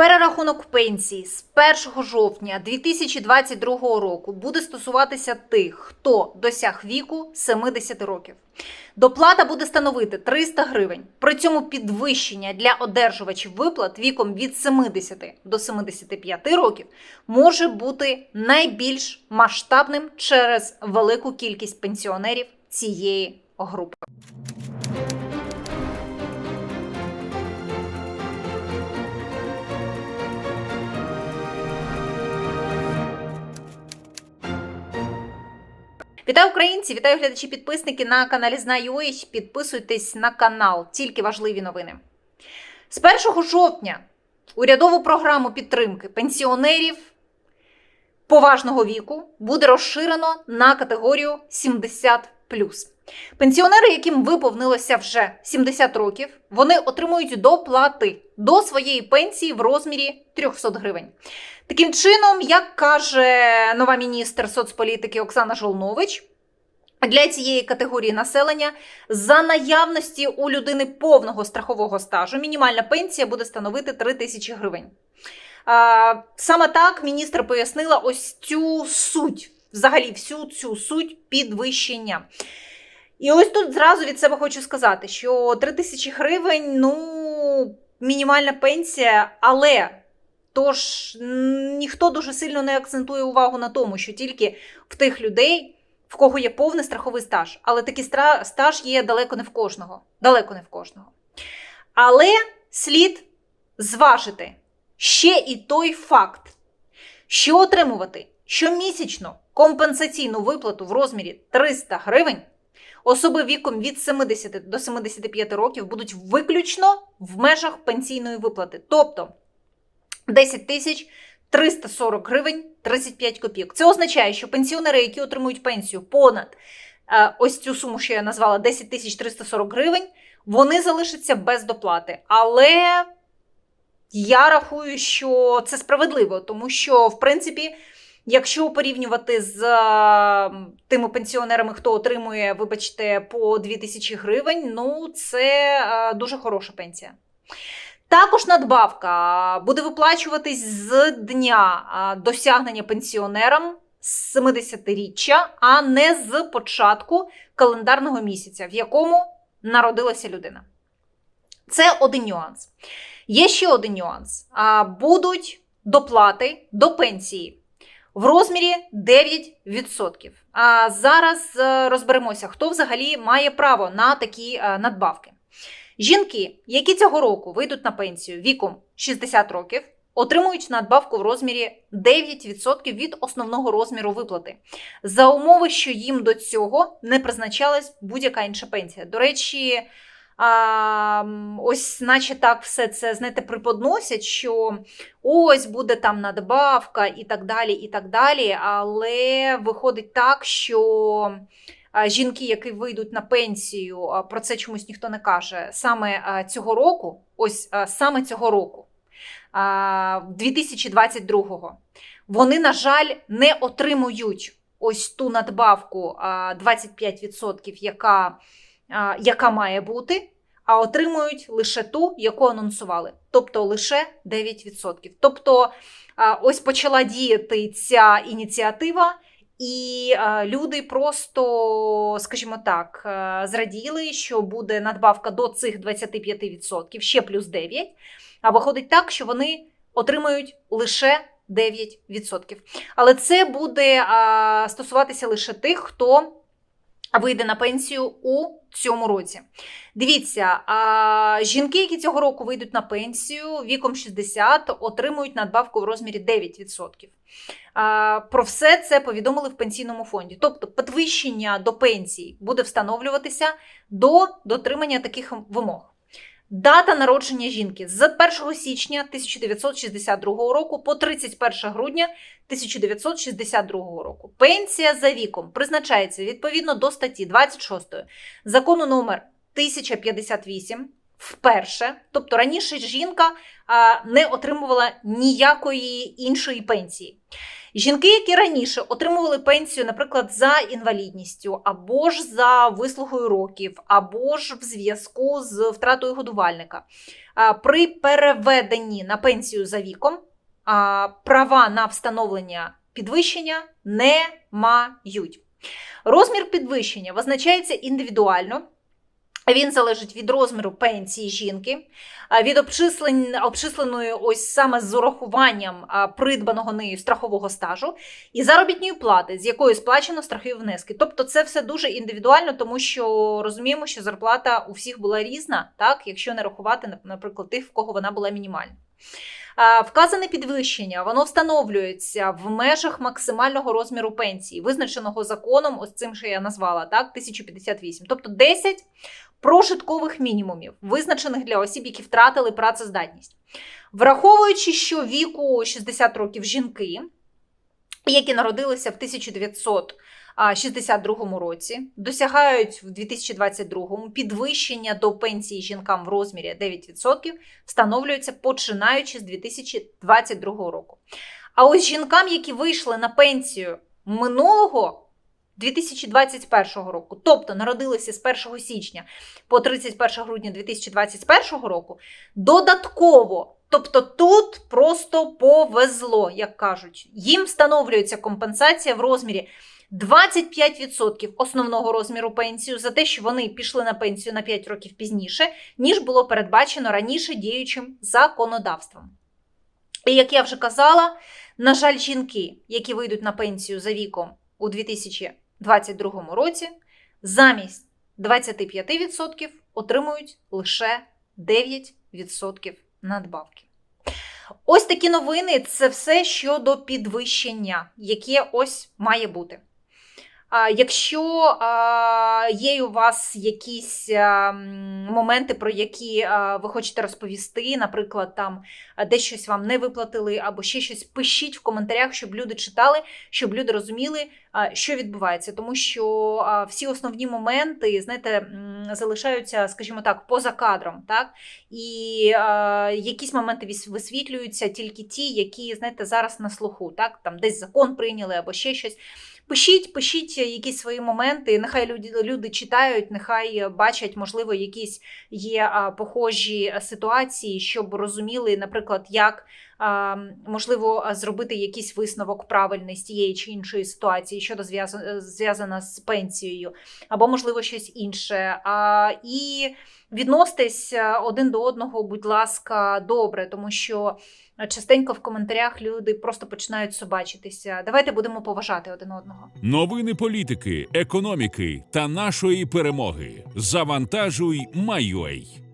Перерахунок пенсії з 1 жовтня 2022 року буде стосуватися тих, хто досяг віку 70 років. Доплата буде становити 300 гривень. При цьому підвищення для одержувачів виплат віком від 70 до 75 років може бути найбільш масштабним через велику кількість пенсіонерів цієї групи. Вітаю українці! Вітаю глядачі підписники на каналі Знаю.ua. Підписуйтесь на канал, тільки важливі новини. З 1 жовтня урядову програму підтримки пенсіонерів поважного віку буде розширено на категорію 70 Пенсіонери, яким виповнилося вже 70 років, вони отримують доплати до своєї пенсії в розмірі 300 гривень. Таким чином, як каже нова міністр соцполітики Оксана Жолнович, для цієї категорії населення за наявності у людини повного страхового стажу мінімальна пенсія буде становити 3 тисячі гривень. Саме так міністр пояснила ось цю суть, взагалі всю цю суть підвищення. І ось тут зразу від себе хочу сказати, що 3 тисячі гривень ну, мінімальна пенсія, але тож ніхто дуже сильно не акцентує увагу на тому, що тільки в тих людей, в кого є повний страховий стаж, але такий стаж є далеко не в кожного. Далеко не в кожного. Але слід зважити ще і той факт, що отримувати щомісячно компенсаційну виплату в розмірі 300 гривень. Особи віком від 70 до 75 років будуть виключно в межах пенсійної виплати, тобто 10 тисяч 340 гривень 35 копійок. Це означає, що пенсіонери, які отримують пенсію понад е, ось цю суму, що я назвала 10 тисяч 340 гривень, вони залишаться без доплати. Але я рахую, що це справедливо, тому що, в принципі, Якщо порівнювати з тими пенсіонерами, хто отримує, вибачте, по 2000 гривень, ну це дуже хороша пенсія. Також надбавка буде виплачуватись з дня досягнення пенсіонерам з 70-річчя, а не з початку календарного місяця, в якому народилася людина. Це один нюанс. Є ще один нюанс: будуть доплати до пенсії в розмірі 9%. А зараз е, розберемося, хто взагалі має право на такі е, надбавки. Жінки, які цього року вийдуть на пенсію віком 60 років, отримують надбавку в розмірі 9% від основного розміру виплати, за умови, що їм до цього не призначалась будь-яка інша пенсія. До речі, а, Ось, наче так, все це знаєте, приподносять, що ось буде там надбавка і так далі, і так далі. Але виходить так, що жінки, які вийдуть на пенсію, про це чомусь ніхто не каже. Саме цього року, ось саме цього року, 2022-го, вони, на жаль, не отримують ось ту надбавку 25%, яка яка має бути, а отримують лише ту, яку анонсували, тобто лише 9%. Тобто, ось почала діяти ця ініціатива. І люди просто, скажімо так, зраділи, що буде надбавка до цих 25%, ще плюс 9%. А виходить так, що вони отримають лише 9%. Але це буде стосуватися лише тих, хто вийде на пенсію у цьому році. Дивіться, жінки, які цього року вийдуть на пенсію віком 60, отримують надбавку в розмірі 9%. Про все це повідомили в пенсійному фонді. Тобто, підвищення до пенсії буде встановлюватися до дотримання таких вимог. Дата народження жінки з 1 січня 1962 року по 31 грудня 1962 року. Пенсія за віком призначається відповідно до статті 26 закону номер 1058 вперше. Тобто раніше жінка не отримувала ніякої іншої пенсії. Жінки, які раніше отримували пенсію, наприклад, за інвалідністю, або ж за вислугою років, або ж в зв'язку з втратою годувальника, при переведенні на пенсію за віком права на встановлення підвищення не мають. Розмір підвищення визначається індивідуально. Він залежить від розміру пенсії жінки, від обчислень, обчисленої ось саме з урахуванням придбаного нею страхового стажу і заробітної плати, з якої сплачено страхові внески. Тобто це все дуже індивідуально, тому що розуміємо, що зарплата у всіх була різна, так, якщо не рахувати, наприклад, тих, в кого вона була мінімальна. Вказане підвищення воно встановлюється в межах максимального розміру пенсії, визначеного законом, ось цим, що я назвала, так, 1058. Тобто 10 прожиткових мінімумів, визначених для осіб, які втратили працездатність. Враховуючи, що віку 60 років жінки, які народилися в 1962 році, досягають в 2022 підвищення до пенсії жінкам в розмірі 9%, встановлюється починаючи з 2022 року. А ось жінкам, які вийшли на пенсію минулого 2021 року, тобто народилися з 1 січня по 31 грудня 2021 року, додатково, тобто тут просто повезло, як кажуть, їм встановлюється компенсація в розмірі 25% основного розміру пенсію за те, що вони пішли на пенсію на 5 років пізніше, ніж було передбачено раніше діючим законодавством. І як я вже казала, на жаль, жінки, які вийдуть на пенсію за віком у 2022 році, замість 25% отримують лише 9% надбавки. Ось такі новини це все щодо підвищення, яке ось має бути. Якщо є у вас якісь моменти, про які ви хочете розповісти, наприклад, там десь щось вам не виплатили, або ще щось, пишіть в коментарях, щоб люди читали, щоб люди розуміли, що відбувається. Тому що всі основні моменти, знаєте, залишаються, скажімо так, поза кадром. Так? І якісь моменти висвітлюються тільки ті, які, знаєте, зараз на слуху. Так? Там десь закон прийняли або ще щось. Пишіть, пишіть якісь свої моменти. Нехай люди, люди читають, нехай бачать, можливо, якісь є похожі ситуації, щоб розуміли, наприклад, як можливо зробити якийсь висновок правильний з тієї чи іншої ситуації, що зв'язано зв'язана з пенсією, або можливо щось інше. А, і відноситесь один до одного, будь ласка, добре, тому що. Частенько в коментарях люди просто починають собачитися. Давайте будемо поважати один одного. Новини політики, економіки та нашої перемоги. Завантажуй, Майой.